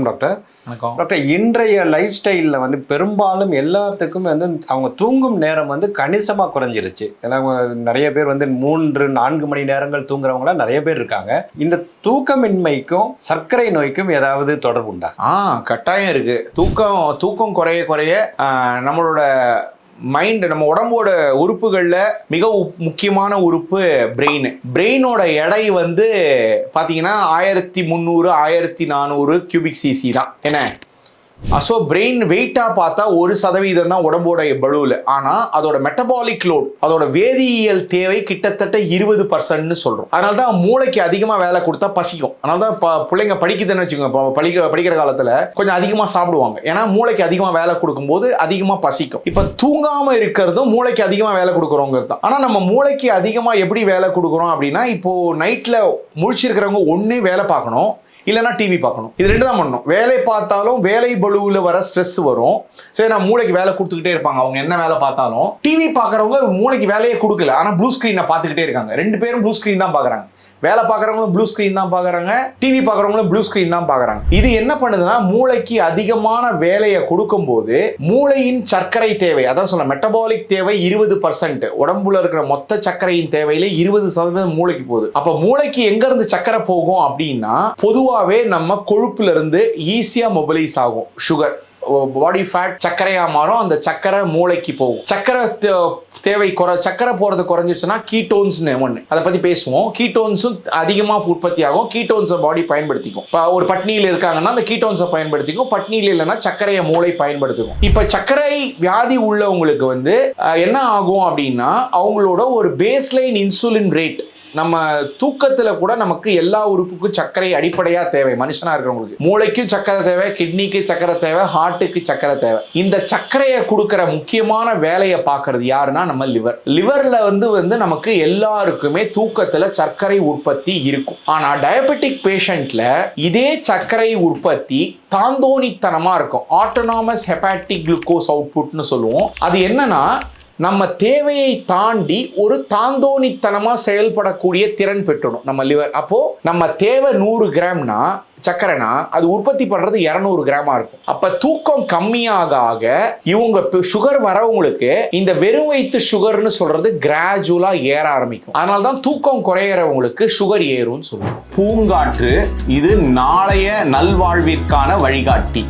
வணக்கம் டாக்டர். வணக்கம். டாக்டர் இன்றைய லைஃப் ஸ்டைலில் வந்து பெரும்பாலும் எல்லாத்துக்கும் வந்து அவங்க தூங்கும் நேரம் வந்து கணிசமாக குறைஞ்சிருச்சு. ஏன்னா நிறைய பேர் வந்து மூன்று நான்கு மணி நேரங்கள் தூங்குறவங்களாம் நிறைய பேர் இருக்காங்க. இந்த தூக்கமின்மைக்கும் சர்க்கரை நோய்க்கும் ஏதாவது தொடர்பு உண்டா ஆ கட்டாயம் இருக்கு. தூக்கம் தூக்கம் குறைய குறைய நம்மளோட மைண்டு நம்ம உடம்போட உறுப்புகளில் மிக முக்கியமான உறுப்பு பிரெயின் பிரெயினோட எடை வந்து பார்த்தீங்கன்னா ஆயிரத்தி முந்நூறு ஆயிரத்தி நானூறு கியூபிக் சிசி தான். என்ன? ஸோ பிரெயின் வெயிட்டாக பார்த்தா ஒரு சதவீதம் தான் உடம்போட பலுவில் ஆனால் அதோட மெட்டபாலிக் லோட் அதோட வேதியியல் தேவை கிட்டத்தட்ட இருபது பர்சன்ட்னு சொல்கிறோம் அதனால தான் மூளைக்கு அதிகமாக வேலை கொடுத்தா பசிக்கும். அதனால தான் ப- பிள்ளைங்க படிக்குதுன்னு வச்சுக்கோங்க. படிக்க படிக்கிற படிக்கிற காலத்தில் கொஞ்சம் அதிகமாக சாப்பிடுவாங்க. ஏன்னா மூளைக்கு அதிகமாக வேலை கொடுக்கும்போது அதிகமாக பசிக்கும். இப்போ தூங்காமல் இருக்கிறதும் மூளைக்கு அதிகமாக வேலை கொடுக்குறோங்கிறது தான். ஆனால் நம்ம மூளைக்கு அதிகமாக எப்படி வேலை கொடுக்குறோம் அப்படின்னா இப்போது நைட்டில் முழிச்சிருக்கிறவங்க ஒன்று வேலை பார்க்கணும். இல்லைன்னா டிவி பார்க்கணும். இது ரெண்டு தான் பண்ணணும். வேலை பார்த்தாலும் வேலை பலுவில் வர ஸ்ட்ரெஸ் வரும். சரி நான் மூளைக்கு வேலை கொடுத்துக்கிட்டே இருப்பாங்க. அவங்க என்ன வேலை பார்த்தாலும் டிவி பார்க்குறவங்க மூளைக்கு வேலையே கொடுக்கல. ஆனால் ப்ளூ ஸ்க்ரீனை பார்த்துக்கிட்டே இருக்காங்க. ரெண்டு பேரும் ப்ளூ ஸ்க்ரீன் தான் பார்க்குறாங்க. வேலை பார்க்குறவங்களும் ப்ளூ ஸ்க்ரீன் தான் பார்க்குறாங்க. டிவி பார்க்குறவங்களும் ப்ளூ ஸ்க்ரீன் தான் பார்க்குறாங்க. இது என்ன பண்ணுதுன்னா மூளைக்கு அதிகமான வேலையை கொடுக்கும்போது மூளையின் சர்க்கரை தேவை. அதான் சொல்ல மெட்டபாலிக் தேவை இருபது பர்சன்ட் உடம்புல இருக்கிற மொத்த சர்க்கரையின் தேவையில இருபது சதவீதம் மூளைக்கு போகுது. அப்போ மூளைக்கு எங்கேருந்து சர்க்கரை போகும் அப்படின்னா பொதுவாக பொதுவாகவே நம்ம கொழுப்புலேருந்து ஈஸியாக மொபைலைஸ் ஆகும். சுகர் பாடி ஃபேட் சர்க்கரையாக மாறும். அந்த சர்க்கரை மூளைக்கு போகும். சர்க்கரை தே- தேவை குறை சர்க்கரை போகிறது குறைஞ்சிருச்சுன்னா கீட்டோன்ஸ்னு ஒன்று அதை பற்றி பேசுவோம். கீட்டோன்ஸும் அதிகமாக உற்பத்தி ஆகும். கீட்டோன்ஸை பாடி பயன்படுத்திக்கும். இப்போ ஒரு பட்னியில் இருக்காங்கன்னா அந்த கீட்டோன்ஸை பயன்படுத்திக்கும். பட்னியில் இல்லைன்னா சர்க்கரையை மூளை பயன்படுத்திக்கும். இப்போ சர்க்கரை வியாதி உள்ளவங்களுக்கு வந்து என்ன ஆகும் அப்படின்னா அவங்களோட ஒரு பேஸ்லைன் இன்சுலின் ரேட் நம்ம தூக்கத்துல கூட நமக்கு எல்லா உறுப்புக்கும் சர்க்கரை அடிப்படையா தேவை மனுஷனா இருக்கிறவங்களுக்கு. மூளைக்கும் சக்கரை தேவை கிட்னிக்கு சக்கரை தேவை ஹார்ட்டுக்கு சக்கரை தேவை. இந்த சர்க்கரையை கொடுக்குற முக்கியமான வேலையை பார்க்கறது யாருன்னா நம்ம லிவர் லிவர்ல வந்து வந்து நமக்கு எல்லாருக்குமே தூக்கத்துல சர்க்கரை உற்பத்தி இருக்கும். ஆனா டயபெட்டிக் பேஷண்ட்ல இதே சர்க்கரை உற்பத்தி தாந்தோணித்தனமா இருக்கும். ஆட்டோனாமஸ் ஹெப்பாட்டிக் குளுக்கோஸ் அவுட்புட்னு சொல்லுவோம். அது என்னன்னா நம்ம தேவையை தாண்டி ஒரு தாந்தோணித்தனமாக செயல்படக்கூடிய திறன் பெற்றணும். நம்ம லிவர் அப்போது நம்ம தேவை நூறு கிராம்னா சக்கரைனா அது உற்பத்தி பண்ணுறது இரநூறு கிராமா இருக்கும். அப்போ தூக்கம் கம்மியாக ஆக இவங்க சுகர் வரவங்களுக்கு இந்த வெறும் வயிற்று சுகர்னு சொல்கிறது கிராஜுவலாக ஏற ஆரம்பிக்கும். அதனால தான் தூக்கம் குறையிறவங்களுக்கு சுகர் ஏறும்னு சொல்லுவோம் பூங்காற்று இது நாளைய நல்வாழ்விற்கான வழிகாட்டி.